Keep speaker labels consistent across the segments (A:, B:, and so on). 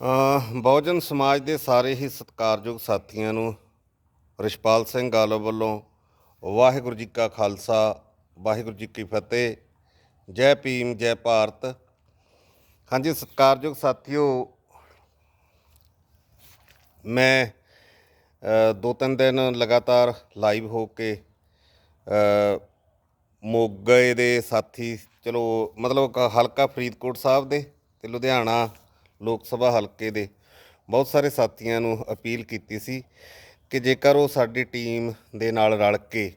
A: ਬਹੁਜਨ ਸਮਾਜ ਦੇ ਸਾਰੇ ਹੀ ਸਤਿਕਾਰਯੋਗ ਸਾਥੀਆਂ ਨੂੰ ਰਿਸ਼ਪਾਲ ਸਿੰਘ ਗਾਲੋ ਵੱਲੋਂ ਵਾਹਿਗੁਰੂ ਜੀ ਕਾ ਖਾਲਸਾ, ਵਾਹਿਗੁਰੂ ਜੀ ਕੀ ਫਤਿਹ, ਜੈ ਭੀਮ, ਜੈ ਭਾਰਤ। ਹਾਂਜੀ, ਸਤਿਕਾਰਯੋਗ ਸਾਥੀਓ, ਮੈਂ ਦੋ ਤਿੰਨ ਦਿਨ ਲਗਾਤਾਰ ਲਾਈਵ ਹੋ ਕੇ ਮੋਗੇ ਦੇ ਸਾਥੀ, ਚਲੋ, ਮਤਲਬ ਹਲਕਾ ਫਰੀਦਕੋਟ ਸਾਹਿਬ ਦੇ ਤੇ ਲੁਧਿਆਣਾ ਲੋਕ ਸਭਾ ਹਲਕੇ ਦੇ ਬਹੁਤ ਸਾਰੇ ਸਾਥੀਆਂ ਨੂੰ ਅਪੀਲ ਕੀਤੀ ਸੀ ਕਿ ਜੇਕਰ ਉਹ ਸਾਡੀ ਟੀਮ ਦੇ ਨਾਲ ਰਲ ਕੇ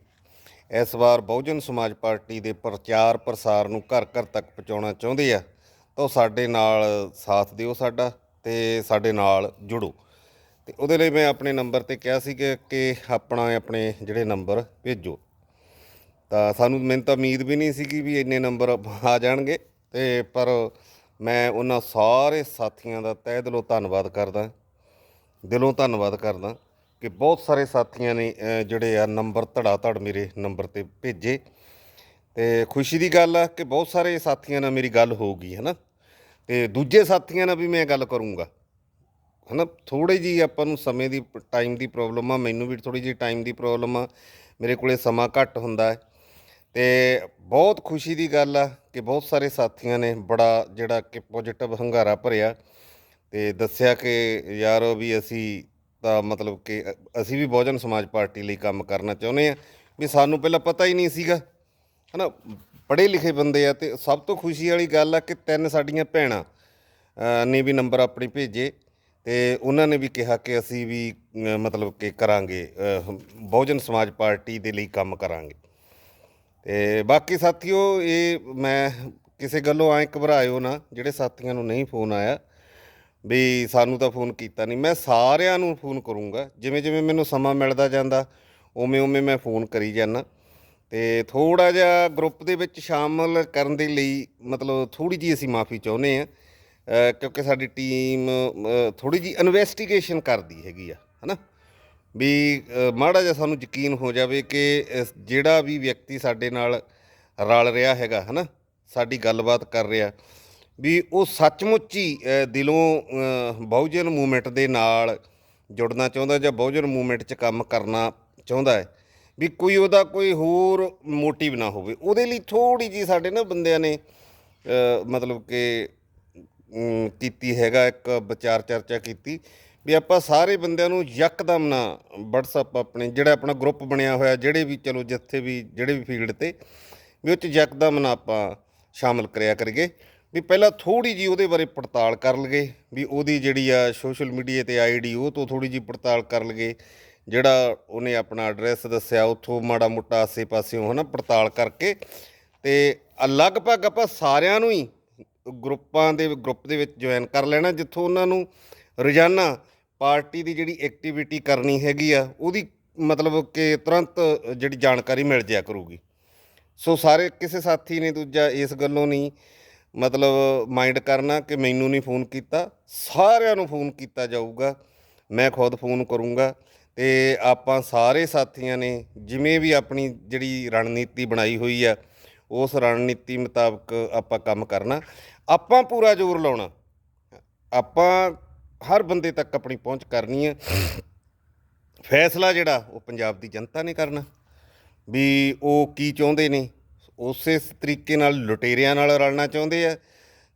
A: ਇਸ ਵਾਰ ਬਹੁਜਨ ਸਮਾਜ ਪਾਰਟੀ ਦੇ ਪ੍ਰਚਾਰ ਪ੍ਰਸਾਰ ਨੂੰ ਘਰ ਘਰ ਤੱਕ ਪਹੁੰਚਾਉਣਾ ਚਾਹੁੰਦੇ ਆ, ਤਾਂ ਉਹ ਸਾਡੇ ਨਾਲ ਸਾਥ ਦਿਓ ਸਾਡਾ ਤੇ ਸਾਡੇ ਨਾਲ ਜੁੜੋ। ਤੇ ਉਹਦੇ ਲਈ ਮੈਂ ਆਪਣੇ ਨੰਬਰ ਤੇ ਕਿਹਾ ਸੀ ਕਿ ਕਿ ਆਪਣਾ ਆਪਣੇ ਜਿਹੜੇ ਨੰਬਰ ਭੇਜੋ। ਤਾਂ ਸਾਨੂੰ ਮੈਨੂੰ ਤਾਂ ਉਮੀਦ ਵੀ ਨਹੀਂ ਸੀਗੀ ਵੀ ਇੰਨੇ ਨੰਬਰ ਆ ਜਾਣਗੇ, ਤੇ ਪਰ ਮੈਂ ਉਹਨਾਂ ਸਾਰੇ ਸਾਥੀਆਂ ਦਾ ਤਹਿ ਦਿਲੋਂ ਧੰਨਵਾਦ ਕਰਦਾ, ਦਿਲੋਂ ਧੰਨਵਾਦ ਕਰਦਾ ਕਿ ਬਹੁਤ ਸਾਰੇ ਸਾਥੀਆਂ ਨੇ ਜਿਹੜੇ ਆ ਨੰਬਰ ਧੜਾ ਧੜ ਮੇਰੇ ਨੰਬਰ ਤੇ ਭੇਜੇ। ਤੇ ਖੁਸ਼ੀ ਦੀ ਗੱਲ ਆ ਕਿ ਬਹੁਤ ਸਾਰੇ ਸਾਥੀਆਂ ਨਾਲ ਮੇਰੀ ਗੱਲ ਹੋਊਗੀ ਹੈ ਨਾ ਤੇ ਦੂਜੇ ਸਾਥੀਆਂ ਨਾਲ ਵੀ ਮੈਂ ਗੱਲ ਕਰੂੰਗਾ, ਹਨਾ? ਥੋੜੀ ਜੀ ਆਪਾਂ ਨੂੰ ਸਮੇਂ ਦੀ ਟਾਈਮ ਦੀ ਪ੍ਰੋਬਲਮ ਆ, ਮੈਨੂੰ ਵੀ ਥੋੜੀ ਜੀ ਟਾਈਮ ਦੀ ਪ੍ਰੋਬਲਮ ਆ, ਮੇਰੇ ਕੋਲੇ ਸਮਾਂ ਘੱਟ ਹੁੰਦਾ ਹੈ। ਤੇ ਬਹੁਤ ਖੁਸ਼ੀ ਦੀ ਗੱਲ ਆ ਕਿ ਬਹੁਤ ਸਾਰੇ ਸਾਥੀਆਂ ਨੇ ਬੜਾ ਜਿਹੜਾ ਕਿ ਪੋਜੀਟਿਵ ਹੰਗਾਰਾ ਭਰਿਆ ਤੇ ਦੱਸਿਆ ਕਿ ਯਾਰ ਵੀ ਅਸੀਂ ਤਾਂ ਮਤਲਬ ਕਿ ਅਸੀਂ ਵੀ ਬਹੁਜਨ ਸਮਾਜ ਪਾਰਟੀ ਲਈ ਕੰਮ ਕਰਨਾ ਚਾਹੁੰਦੇ ਆ ਵੀ ਸਾਨੂੰ ਪਹਿਲਾਂ ਪਤਾ ਹੀ ਨਹੀਂ ਸੀਗਾ, ਹਨਾ? ਪੜ੍ਹੇ ਲਿਖੇ ਬੰਦੇ ਆ ਤੇ ਸਭ ਤੋਂ ਖੁਸ਼ੀ ਵਾਲੀ ਗੱਲ ਆ ਕਿ ਤਿੰਨ ਸਾਡੀਆਂ ਭੈਣਾਂ ਨੇ ਵੀ ਨੰਬਰ ਆਪਣੇ ਭੇਜੇ ਤੇ ਉਹਨਾਂ ਨੇ ਵੀ ਕਿਹਾ ਕਿ ਅਸੀਂ ਵੀ ਮਤਲਬ ਕਿ ਕਰਾਂਗੇ ਬਹੁਜਨ ਸਮਾਜ ਪਾਰਟੀ ਦੇ ਲਈ ਕੰਮ ਕਰਾਂਗੇ। ਤੇ ਬਾਕੀ ਸਾਥੀਓ, ਇਹ ਮੈਂ ਕਿਸੇ ਗੱਲੋਂ ਐਂ ਘਬਰਾਇਓ ਨਾ, ਜਿਹੜੇ ਸਾਥੀਆਂ ਨੂੰ ਨਹੀਂ ਫੋਨ ਆਇਆ, ਵੀ ਸਾਨੂੰ ਤਾਂ ਫੋਨ ਕੀਤਾ ਨਹੀਂ ਮੈਂ ਸਾਰਿਆਂ ਨੂੰ ਫੋਨ ਕਰੂੰਗਾ, ਜਿਵੇਂ ਜਿਵੇਂ ਮੈਨੂੰ ਸਮਾਂ ਮਿਲਦਾ ਜਾਂਦਾ, ਉਵੇਂ ਉਵੇਂ ਮੈਂ ਫੋਨ ਕਰੀ ਜਾਂਦਾ। ਤੇ ਥੋੜਾ ਜਿਹਾ ਗਰੁੱਪ ਦੇ ਵਿੱਚ ਸ਼ਾਮਲ ਕਰਨ ਦੇ ਲਈ, ਮਤਲਬ ਥੋੜੀ ਜੀ ਅਸੀਂ ਮਾਫੀ ਚਾਹੁੰਦੇ ਆ ਕਿਉਂਕਿ ਸਾਡੀ ਟੀਮ ਥੋੜੀ ਜੀ ਇਨਵੈਸਟੀਗੇਸ਼ਨ ਕਰਦੀ ਹੈਗੀ ਆ, ਹਨਾ? ਵੀ ਮਾੜਾ ਜਿਹਾ ਸਾਨੂੰ ਯਕੀਨ ਹੋ ਜਾਵੇ ਕਿ ਜਿਹੜਾ ਵੀ ਵਿਅਕਤੀ ਸਾਡੇ ਨਾਲ ਰਲ ਰਿਹਾ ਹੈਗਾ, ਹਨਾ, ਸਾਡੀ ਗੱਲਬਾਤ ਕਰ ਰਿਹਾ, ਵੀ ਉਹ ਸੱਚਮੁੱਚ ਹੀ ਦਿਲੋਂ ਬਹੁਜਨ ਮੂਵਮੈਂਟ ਦੇ ਨਾਲ ਜੁੜਨਾ ਚਾਹੁੰਦਾ ਜਾਂ ਬਹੁਜਨ ਮੂਵਮੈਂਟ 'ਚ ਕੰਮ ਕਰਨਾ ਚਾਹੁੰਦਾ ਹੈ, ਵੀ ਕੋਈ ਉਹਦਾ ਕੋਈ ਹੋਰ ਮੋਟਿਵ ਨਾ ਹੋਵੇ। ਉਹਦੇ ਲਈ ਥੋੜੀ ਜੀ ਸਾਡੇ ਨਾ ਬੰਦਿਆਂ ਨੇ ਮਤਲਬ ਕਿ ਕੀਤੀ ਹੈਗਾ ਇੱਕ ਵਿਚਾਰ ਚਰਚਾ ਕੀਤੀ ਵੀ ਆਪਾਂ ਸਾਰੇ ਬੰਦਿਆਂ ਨੂੰ ਯਕਦਮ ਨਾ WhatsApp ਆਪਣੇ, ਜਿਹੜਾ ਆਪਣਾ ਗਰੁੱਪ ਬਣਿਆ ਹੋਇਆ, ਜਿਹੜੇ ਵੀ ਚਲੋ ਜਿੱਥੇ ਵੀ, ਜਿਹੜੇ ਵੀ ਫੀਲਡ ਤੇ, ਵੀ ਉਹ ਚ ਯਕਦਮ ਨਾ ਆਪਾਂ ਸ਼ਾਮਲ ਕਰਿਆ ਕਰੀਏ। ਵੀ ਪਹਿਲਾਂ ਥੋੜੀ ਜੀ ਉਹਦੇ ਬਾਰੇ ਪੜਤਾਲ ਕਰ ਲਈਏ, ਵੀ ਉਹਦੀ ਜਿਹੜੀ ਆ ਸੋਸ਼ਲ ਮੀਡੀਆ ਤੇ ਆਈਡੀ ਉਹ ਤੋਂ ਥੋੜੀ ਜੀ ਪੜਤਾਲ ਕਰ ਲਈਏ। ਜਿਹੜਾ ਉਹਨੇ ਆਪਣਾ ਐਡਰੈਸ ਦੱਸਿਆ, ਉੱਥੋਂ ਮਾੜਾ ਮੋਟਾ ਆਸੇ-ਪਾਸਿਓਂ ਹਨਾ ਪੜਤਾਲ ਕਰਕੇ। ਤੇ ਲਗਭਗ ਆਪਾਂ ਸਾਰਿਆਂ ਨੂੰ ਹੀ ਗਰੁੱਪਾਂ ਦੇ ਗਰੁੱਪ ਦੇ ਵਿੱਚ ਜੁਆਇਨ ਕਰ ਲੈਣਾ, ਜਿੱਥੋਂ ਉਹਨਾਂ ਨੂੰ ਰੋਜ਼ਾਨਾ ਪਾਰਟੀ ਦੀ ਜਿਹੜੀ ਐਕਟੀਵਿਟੀ ਕਰਨੀ ਹੈਗੀ ਆ, ਉਹਦੀ ਮਤਲਬ ਕਿ ਤੁਰੰਤ ਜਿਹੜੀ ਜਾਣਕਾਰੀ ਮਿਲ ਜਾਇਆ ਕਰੂਗੀ। ਸੋ ਸਾਰੇ ਕਿਸੇ ਸਾਥੀ ਨੇ ਦੂਜਾ ਇਸ ਗੱਲੋਂ ਨਹੀਂ ਮਤਲਬ ਮਾਈਂਡ ਕਰਨਾ ਕਿ ਮੈਨੂੰ ਨਹੀਂ ਫੋਨ ਕੀਤਾ, ਸਾਰਿਆਂ ਨੂੰ ਫੋਨ ਕੀਤਾ ਜਾਊਗਾ। ਮੈਂ ਖੁਦ ਫੋਨ ਕਰੂੰਗਾ ਤੇ ਆਪਾਂ ਸਾਰੇ ਸਾਥੀਆਂ ਨੇ ਜਿਵੇਂ ਵੀ ਆਪਣੀ ਜਿਹੜੀ ਰਣਨੀਤੀ ਬਣਾਈ ਹੋਈ ਆ, ਉਸ ਰਣਨੀਤੀ ਮੁਤਾਬਕ ਆਪਾਂ ਕੰਮ ਕਰਨਾ। ਆਪਾਂ ਪੂਰਾ ਜ਼ੋਰ ਲਾਉਣਾ। ਆਪਾਂ ਹਰ ਬੰਦੇ ਤੱਕ ਆਪਣੀ ਪਹੁੰਚ ਕਰਨੀ ਹੈ। ਫੈਸਲਾ ਜਿਹੜਾ ਉਹ ਪੰਜਾਬ ਦੀ ਜਨਤਾ ਨੇ ਕਰਨਾ। ਵੀ ਉਹ ਕੀ ਚਾਹੁੰਦੇ ਨੇ, ਉਸੇ ਤਰੀਕੇ ਨਾਲ ਲੁਟੇਰਿਆਂ ਨਾਲ ਰਲਣਾ ਚਾਹੁੰਦੇ ਆ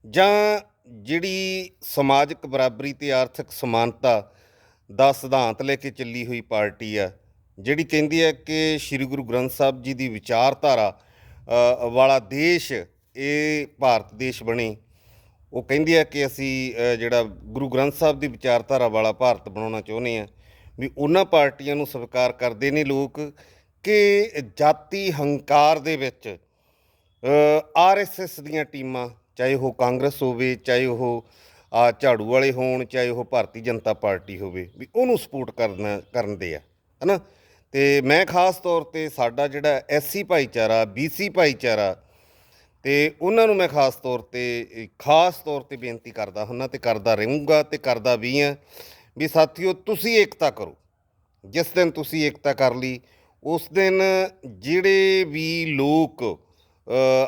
A: ਜਾਂ ਜਿਹੜੀ ਸਮਾਜਿਕ ਬਰਾਬਰੀ ਤੇ ਆਰਥਿਕ ਸਮਾਨਤਾ ਦਾ ਸਿਧਾਂਤ ਲੈ ਕੇ ਚੱਲੀ ਹੋਈ ਪਾਰਟੀ ਆ, ਜਿਹੜੀ ਕਹਿੰਦੀ ਹੈ ਕਿ ਸ੍ਰੀ ਗੁਰੂ ਗ੍ਰੰਥ ਸਾਹਿਬ ਜੀ ਦੀ ਵਿਚਾਰਧਾਰਾ ਵਾਲਾ ਦੇਸ਼, ਇਹ ਭਾਰਤ ਦੇਸ਼ ਬਣੇ। ਉਹ ਕਹਿੰਦੀ ਹੈ ਕਿ ਅਸੀਂ ਅ, ਜਿਹੜਾ ਗੁਰੂ ਗ੍ਰੰਥ ਸਾਹਿਬ ਦੀ ਵਿਚਾਰਧਾਰਾ ਵਾਲਾ ਭਾਰਤ ਬਣਾਉਣਾ ਚਾਹੁੰਦੇ ਆ ਵੀ ਉਹਨਾਂ ਪਾਰਟੀਆਂ ਨੂੰ ਸਵੀਕਾਰ ਕਰਦੇ ਨੇ ਲੋਕ ਕਿ ਜਾਤੀ ਹੰਕਾਰ ਦੇ ਵਿੱਚ ਆਰਐਸਐਸ ਦੀਆਂ ਟੀਮਾਂ ਚਾਹੇ ਉਹ ਕਾਂਗਰਸ ਹੋਵੇ ਚਾਹੇ ਉਹ ਆ ਝਾੜੂ ਵਾਲੇ ਹੋਣ ਚਾਹੇ ਉਹ ਭਾਰਤੀ ਜਨਤਾ ਪਾਰਟੀ ਹੋਵੇ ਵੀ ਉਹਨੂੰ ਸਪੋਰਟ ਕਰਨਾ ਕਰਦੇ ਆ ਹਨਾ? ਤੇ ਮੈਂ ਖਾਸ ਤੌਰ ਤੇ ਸਾਡਾ ਜਿਹੜਾ ਐਸਸੀ ਭਾਈਚਾਰਾ ਬੀਸੀ ਭਾਈਚਾਰਾ ਤੇ ਉਹਨਾਂ ਨੂੰ ਮੈਂ ਖਾਸ ਤੌਰ ਤੇ ਖਾਸ ਤੌਰ ਤੇ ਬੇਨਤੀ ਕਰਦਾ ਹੁੰਨਾ ਤੇ ਕਰਦਾ ਰਹੂੰਗਾ ਤੇ ਕਰਦਾ ਵੀ ਆ ਵੀ ਸਾਥੀਓ ਤੁਸੀਂ ਏਕਤਾ ਕਰੋ। ਜਿਸ ਦਿਨ ਤੁਸੀਂ ਏਕਤਾ ਕਰ ਲਈ ਉਸ ਦਿਨ ਜਿਹੜੇ ਵੀ ਲੋਕ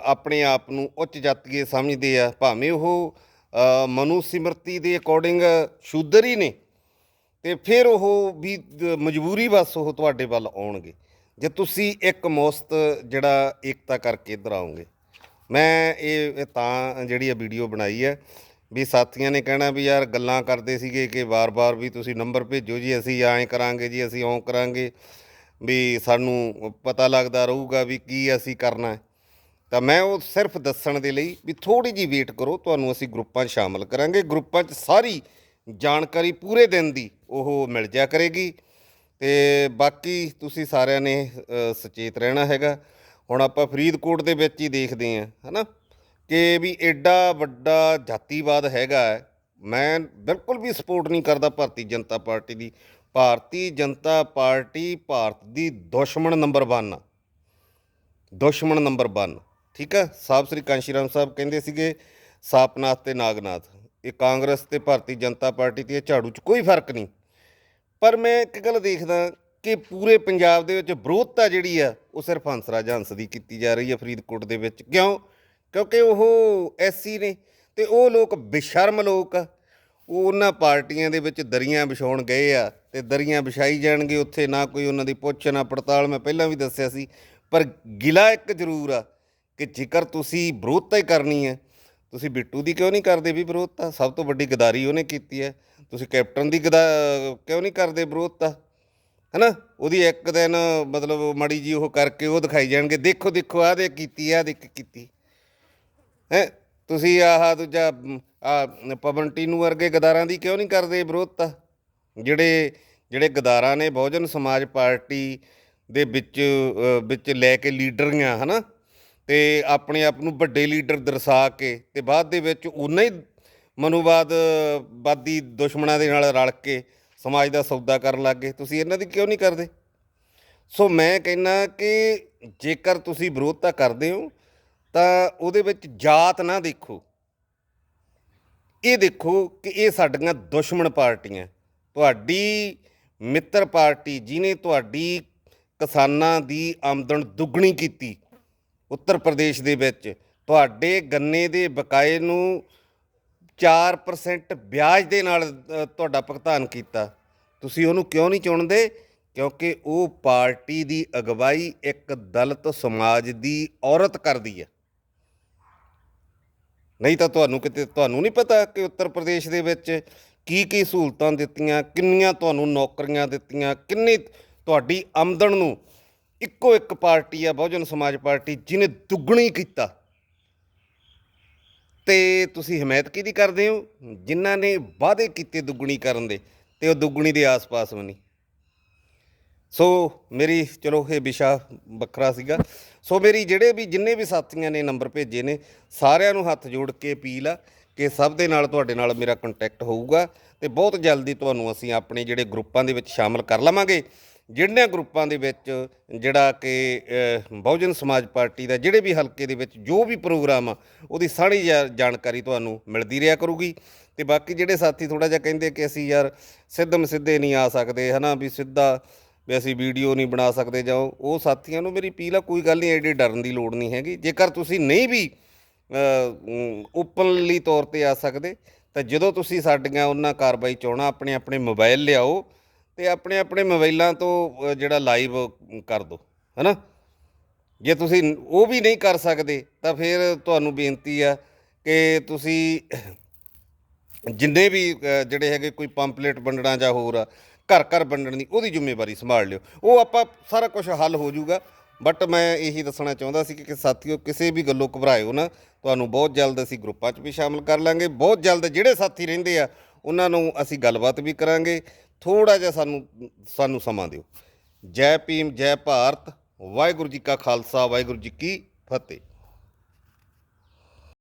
A: ਆਪਣੇ ਆਪ ਨੂੰ ਉੱਚ ਜਾਤੀਏ ਸਮਝਦੇ ਆ ਭਾਵੇਂ ਉਹ ਅ, ਮਨੂ ਸਿਮਰਤੀ ਦੇ ਅਕੋਰਡਿੰਗ ਸ਼ੂਦਰ ਹੀ ਨੇ ਤੇ ਫਿਰ ਉਹ ਵੀ ਮਜਬੂਰੀ ਬਸ ਉਹ ਤੁਹਾਡੇ ਵੱਲ ਆਉਣਗੇ। ਜੇ ਤੁਸੀਂ ਇੱਕ ਮੁਸਤ ਜਿਹੜਾ ਏਕਤਾ ਕਰਕੇ ਇੱਧਰ ਆਉਂਗੇ ਮੈਂ ਇਹ ਤਾਂ ਜਿਹੜੀ ਇਹ ਵੀਡੀਓ ਬਣਾਈ ਹੈ ਵੀ ਸਾਥੀਆਂ ਨੇ ਕਹਿਣਾ ਵੀ ਯਾਰ ਗੱਲਾਂ ਕਰਦੇ ਸੀਗੇ ਕਿ ਵਾਰ-ਵਾਰ ਵੀ ਤੁਸੀਂ ਨੰਬਰ ਭੇਜੋ ਜੀ, ਅਸੀਂ ਐਂ ਕਰਾਂਗੇ ਜੀ, ਅਸੀਂ ਓਂ ਕਰਾਂਗੇ ਵੀ ਸਾਨੂੰ ਪਤਾ ਲੱਗਦਾ ਰਹੂਗਾ ਵੀ ਕੀ ਅਸੀਂ ਕਰਨਾ ਹੈ। ਤਾਂ ਮੈਂ ਉਹ ਸਿਰਫ ਦੱਸਣ ਦੇ ਲਈ ਵੀ ਥੋੜੀ ਜੀ ਵੇਟ ਕਰੋ, ਤੁਹਾਨੂੰ ਅਸੀਂ ਗਰੁੱਪਾਂ 'ਚ ਸ਼ਾਮਲ ਕਰਾਂਗੇ। ਗਰੁੱਪਾਂ 'ਚ ਸਾਰੀ ਜਾਣਕਾਰੀ ਪੂਰੇ ਦਿਨ ਦੀ ਉਹ ਮਿਲ ਜਾ ਕਰੇਗੀ। ਤੇ ਬਾਕੀ ਤੁਸੀਂ ਸਾਰਿਆਂ ਨੇ ਸੁਚੇਤ ਰਹਿਣਾ ਹੈਗਾ। ਹੁਣ ਆਪਾਂ ਫਰੀਦਕੋਟ ਦੇ ਵਿੱਚ ਹੀ ਦੇਖਦੇ ਆਂ ਹਨਾ? ਕਿ ਵੀ ਐਡਾ ਵੱਡਾ ਜਾਤੀਵਾਦ ਹੈਗਾ ਮੈਂ ਬਿਲਕੁਲ ਵੀ ਸਪੋਰਟ ਨਹੀਂ ਕਰਦਾ ਭਾਰਤੀ ਜਨਤਾ ਪਾਰਟੀ ਦੀ। ਭਾਰਤੀ ਜਨਤਾ ਪਾਰਟੀ ਭਾਰਤ ਦੀ ਦੁਸ਼ਮਣ ਨੰਬਰ 1 ਆ। ਦੁਸ਼ਮਣ ਨੰਬਰ 1 ਠੀਕ ਆ? ਸਾਹਿਬ ਸ੍ਰੀ ਕਾਂਸ਼ੀਰਾਮ ਸਾਹਿਬ ਕਹਿੰਦੇ ਸੀਗੇ, ਸਾਪਨਾਥ ਤੇ ਨਾਗਨਾਥ। ਇਹ ਕਾਂਗਰਸ ਤੇ ਭਾਰਤੀ ਜਨਤਾ ਪਾਰਟੀ ਤੇ ਇਹ ਝਾੜੂ 'ਚ ਕੋਈ ਫ਼ਰਕ ਨਹੀਂ। ਪਰ ਮੈਂ ਇੱਕ ਗੱਲ ਦੇਖਦਾ ਕਿ ਪੂਰੇ ਪੰਜਾਬ ਦੇ ਵਿੱਚ ਵਿਰੋਧਤਾ ਜਿਹੜੀ ਆ, ਉਹ ਸਿਰਫ ਹੰਸਰਾਜ ਹੰਸ ਦੀ ਕੀਤੀ ਜਾ ਰਹੀ ਹੈ ਫਰੀਦਕੋਟ ਦੇ ਵਿੱਚ। ਕਿਉਂ? ਕਿਉਂਕਿ ਉਹ ਐਸੀ ਨੇ ਤੇ ਉਹ ਲੋਕ ਬੇਸ਼ਰਮ ਲੋਕ ਆ। ਉਹ ਉਹਨਾਂ ਪਾਰਟੀਆਂ ਦੇ ਵਿੱਚ ਦਰੀਆਂ ਵਿਛਾਉਣ ਗਏ ਆ ਤੇ ਦਰੀਆਂ ਵਿਛਾਈ ਜਾਣਗੇ ਉੱਥੇ। ਨਾ ਕੋਈ ਉਹਨਾਂ ਦੀ ਪੁੱਛ, ਨਾ ਪੜਤਾਲ। ਮੈਂ ਪਹਿਲਾਂ ਵੀ ਦੱਸਿਆ ਸੀ, ਪਰ ਗਿਲਾ ਇੱਕ ਜ਼ਰੂਰ ਆ ਕਿ ਜੇਕਰ ਤੁਸੀਂ ਵਿਰੋਧਤਾ ਹੀ ਕਰਨੀ ਹੈ ਤੁਸੀਂ ਬਿੱਟੂ ਦੀ ਕਿਉਂ ਨਹੀਂ ਕਰਦੇ ਵੀ ਵਿਰੋਧਤਾ? ਸਭ ਤੋਂ ਵੱਡੀ ਗਦਾਰੀ ਉਹਨੇ ਕੀਤੀ ਹੈ ਤੁਸੀਂ ਕੈਪਟਨ ਦੀ ਗਦਾ, ਕਿਉਂ ਨਹੀਂ ਕਰਦੇ ਵਿਰੋਧਤਾ? ਹੈਨਾ? ਉਹਦੀ ਇੱਕ ਦਿਨ ਮਤਲਬ ਮੜੀ ਜੀ ਉਹ ਕਰਕੇ ਉਹ ਦਿਖਾਈ ਜਾਣਗੇ। ਦੇਖੋ ਦੇਖੋ, ਆਹ ਦੇ ਕੀਤੀ, ਆਹ ਦੇਖ ਕੀਤੀ। ਹੈ? ਤੁਸੀਂ ਆਹ ਦੂਜਾ, ਆ ਪਵਨ ਟੀਨੂ ਵਰਗੇ ਗਦਾਰਾਂ ਦੀ ਕਿਉਂ ਨਹੀਂ ਕਰਦੇ ਵਿਰੋਧਤਾ? ਜਿਹੜੇ ਜਿਹੜੇ ਗਦਾਰਾਂ ਨੇ ਬਹੁਜਨ ਸਮਾਜ ਪਾਰਟੀ ਦੇ ਵਿੱਚ ਵਿੱਚ ਲੈ ਕੇ ਲੀਡਰੀਆਂ, ਹਨਾ? ਤੇ ਆਪਣੇ ਆਪ ਨੂੰ ਵੱਡੇ ਲੀਡਰ ਦਰਸਾ ਕੇ ਤੇ ਬਾਅਦ ਦੇ ਵਿੱਚ ਉਹਨਾਂ ਹੀ ਮਨੂਵਾਦ, ਵਾਦੀ ਦੁਸ਼ਮਣਾਂ ਦੇ ਨਾਲ ਰਲ ਕੇ ਸਮਾਜ ਦਾ ਸੌਦਾ ਕਰਨ ਲੱਗ ਗਏ। ਤੁਸੀਂ ਇਹਨਾਂ ਦੀ ਕਿਉਂ ਨਹੀਂ ਕਰਦੇ? ਸੋ ਮੈਂ ਕਹਿੰਨਾ ਕਿ ਜੇਕਰ ਤੁਸੀਂ ਵਿਰੋਧਤਾ ਕਰਦੇ ਹੋ, ਤਾਂ ਉਹਦੇ ਵਿੱਚ ਜਾਤ ਨਾ ਦੇਖੋ। ਇਹ ਦੇਖੋ ਕਿ ਇਹ ਸਾਡੀਆਂ ਦੁਸ਼ਮਣ ਪਾਰਟੀਆਂ। ਤੁਹਾਡੀ ਮਿੱਤਰ ਪਾਰਟੀ ਜਿਨੇ ਤੁਹਾਡੀ ਕਿਸਾਨਾਂ ਦੀ ਆਮਦਨ ਦੁੱਗਣੀ ਕੀਤੀ ਉੱਤਰ ਪ੍ਰਦੇਸ਼ ਦੇ ਵਿੱਚ, ਤੁਹਾਡੇ ਗੰਨੇ ਦੇ ਬਕਾਏ ਨੂੰ 4% ਵਿਆਜ ਦੇ ਨਾਲ ਤੁਹਾਡਾ ਭੁਗਤਾਨ ਕੀਤਾ। ਤੁਸੀਂ ਉਹਨੂੰ ਕਿਉਂ ਨਹੀਂ ਚੁਣਦੇ? ਕਿਉਂਕਿ ਉਹ ਪਾਰਟੀ ਦੀ ਅਗਵਾਈ ਇੱਕ ਦਲਿਤ ਸਮਾਜ ਦੀ ਔਰਤ ਕਰਦੀ ਹੈ। ਨਹੀਂ ਤਾਂ ਤੁਹਾਨੂੰ ਕਿਤੇ, ਤੁਹਾਨੂੰ ਨਹੀਂ ਪਤਾ ਕਿ ਉੱਤਰ ਪ੍ਰਦੇਸ਼ ਦੇ ਵਿੱਚ ਕੀ ਕੀ ਸਹੂਲਤਾਂ ਦਿੱਤੀਆਂ, ਕਿੰਨੀਆਂ ਤੁਹਾਨੂੰ ਨੌਕਰੀਆਂ ਦਿੱਤੀਆਂ, ਕਿੰਨੀ ਤੁਹਾਡੀ ਆਮਦਨ ਨੂੰ ਇੱਕੋ ਇੱਕ ਪਾਰਟੀ ਆ ਬਹੁਜਨ ਸਮਾਜ ਪਾਰਟੀ ਜਿਹਨੇ ਦੁੱਗਣੀ ਕੀਤਾ। ਤੇ ਤੁਸੀਂ ਹਮਾਇਤ ਕਿਹਦੀ ਕਰਦੇ ਹੋ? ਜਿਨ੍ਹਾਂ ਨੇ ਵਾਅਦੇ ਕੀਤੇ ਦੁੱਗਣੀ ਕਰਨ ਦੇ, ਤੇ ਉਹ ਦੁੱਗਣੀ ਦੇ ਆਸ-ਪਾਸ ਵੀ ਨਹੀਂ। ਸੋ ਮੇਰੀ, ਚਲੋ ਇਹ ਵਿਸ਼ਾ ਵੱਖਰਾ ਸੀਗਾ। ਸੋ ਮੇਰੀ ਜਿਹੜੇ ਵੀ, ਜਿੰਨੇ ਵੀ ਸਾਥੀਆਂ ਨੇ ਨੰਬਰ ਭੇਜੇ ਨੇ, ਸਾਰਿਆਂ ਨੂੰ ਹੱਥ ਜੋੜ ਕੇ ਅਪੀਲ ਆ ਕਿ ਸਭ ਦੇ ਨਾਲ ਤੁਹਾਡੇ ਨਾਲ ਮੇਰਾ ਕੰਟੈਕਟ ਹੋਊਗਾ ਤੇ ਬਹੁਤ ਜਲਦੀ ਤੁਹਾਨੂੰ ਅਸੀਂ ਆਪਣੇ ਜਿਹੜੇ ਗਰੁੱਪਾਂ ਦੇ ਵਿੱਚ ਸ਼ਾਮਲ ਕਰ ਲਵਾਂਗੇ। ਜਿਹੜਿਆਂ ਗਰੁੱਪਾਂ ਦੇ ਵਿੱਚ ਜਿਹੜਾ ਕਿ ਬਹੁਜਨ ਸਮਾਜ ਪਾਰਟੀ ਦਾ ਜਿਹੜੇ ਵੀ ਹਲਕੇ ਦੇ ਵਿੱਚ ਜੋ ਵੀ ਪ੍ਰੋਗਰਾਮ ਆ, ਉਹਦੀ ਸਾਰੀ ਜਾ- ਜਾਣਕਾਰੀ ਤੁਹਾਨੂੰ ਮਿਲਦੀ ਰਿਹਾ ਕਰੂਗੀ। ਤੇ ਬਾਕੀ ਜਿਹੜੇ ਸਾਥੀ ਥੋੜਾ ਜਿਹਾ ਕਹਿੰਦੇ ਕਿ ਅਸੀਂ ਯਾਰ ਸਿੱਧਮ ਸਿੱਧੇ ਨਹੀਂ ਆ ਸਕਦੇ, ਹਨਾ, ਵੀ ਸਿੱਧਾ ਵੀ ਅਸੀਂ ਵੀਡੀਓ ਨਹੀਂ ਬਣਾ ਸਕਦੇ ਜਾਂ ਉਹ ਸਾਥੀਆਂ ਨੂੰ ਮੇਰੀ ਅਪੀਲ ਆ, ਕੋਈ ਗੱਲ ਨਹੀਂ, ਐਡੇ ਡਰਨ ਦੀ ਲੋੜ ਨਹੀਂ ਹੈਗੀ। ਜੇਕਰ ਤੁਸੀਂ ਨਹੀਂ ਵੀ ਓਪਨਲੀ ਤੌਰ ਤੇ ਆ ਸਕਦੇ, ਤਾਂ ਜਦੋਂ ਤੁਸੀਂ ਸਾਡੀਆਂ ਉਹਨਾਂ ਕਾਰਵਾਈ ਚਾਹਣਾ ਆਪਣੇ ਆਪਣੇ ਮੋਬਾਈਲ ਲਿਆਓ ਤੇ ਆਪਣੇ ਆਪਣੇ ਮੋਬਾਈਲਾਂ ਤੋਂ ਜਿਹੜਾ ਲਾਈਵ ਕਰ ਦਿਓ ਹੈਨਾ? ਜੇ ਤੁਸੀਂ ਉਹ ਵੀ ਨਹੀਂ ਕਰ ਸਕਦੇ, ਤਾਂ ਫਿਰ ਤੁਹਾਨੂੰ ਬੇਨਤੀ ਆ ਕਿ ਤੁਸੀਂ ਜਿੰਨੇ ਵੀ ਜਿਹੜੇ ਹੈਗੇ ਕੋਈ ਪੰਪਲੇਟ ਵੰਡਣਾ ਜਾਂ ਹੋਰ ਆ, ਘਰ ਘਰ ਵੰਡਣ ਦੀ ਉਹਦੀ ਜ਼ਿੰਮੇਵਾਰੀ ਸੰਭਾਲ ਲਿਓ। ਉਹ ਆਪਾਂ ਸਾਰਾ ਕੁਝ ਹੱਲ ਹੋ ਜਾਊਗਾ। ਬਟ ਮੈਂ ਇਹੀ ਦੱਸਣਾ ਚਾਹੁੰਦਾ ਸੀ ਕਿ ਸਾਥੀਓ, ਕਿਸੇ ਵੀ ਗੱਲੋਂ ਘਬਰਾਇਓ ਨਾ, ਤੁਹਾਨੂੰ ਬਹੁਤ ਜਲਦ ਅਸੀਂ ਗਰੁੱਪਾਂ 'ਚ ਵੀ ਸ਼ਾਮਲ ਕਰ ਲਾਂਗੇ। ਬਹੁਤ ਜਲਦ ਜਿਹੜੇ ਸਾਥੀ ਰਹਿੰਦੇ ਆ, ਉਹਨਾਂ ਨੂੰ ਅਸੀਂ ਗੱਲਬਾਤ ਵੀ ਕਰਾਂਗੇ। ਥੋੜਾ ਜਿਹਾ ਸਾਨੂੰ ਸਾਨੂੰ ਸਮਾਂ ਦਿਓ। ਜੈ ਭੀਮ, ਜੈ ਭਾਰਤ। ਵਾਹਿਗੁਰੂ ਜੀ ਕਾ ਖਾਲਸਾ, ਵਾਹਿਗੁਰੂ ਜੀ ਕੀ ਫਤਿਹ।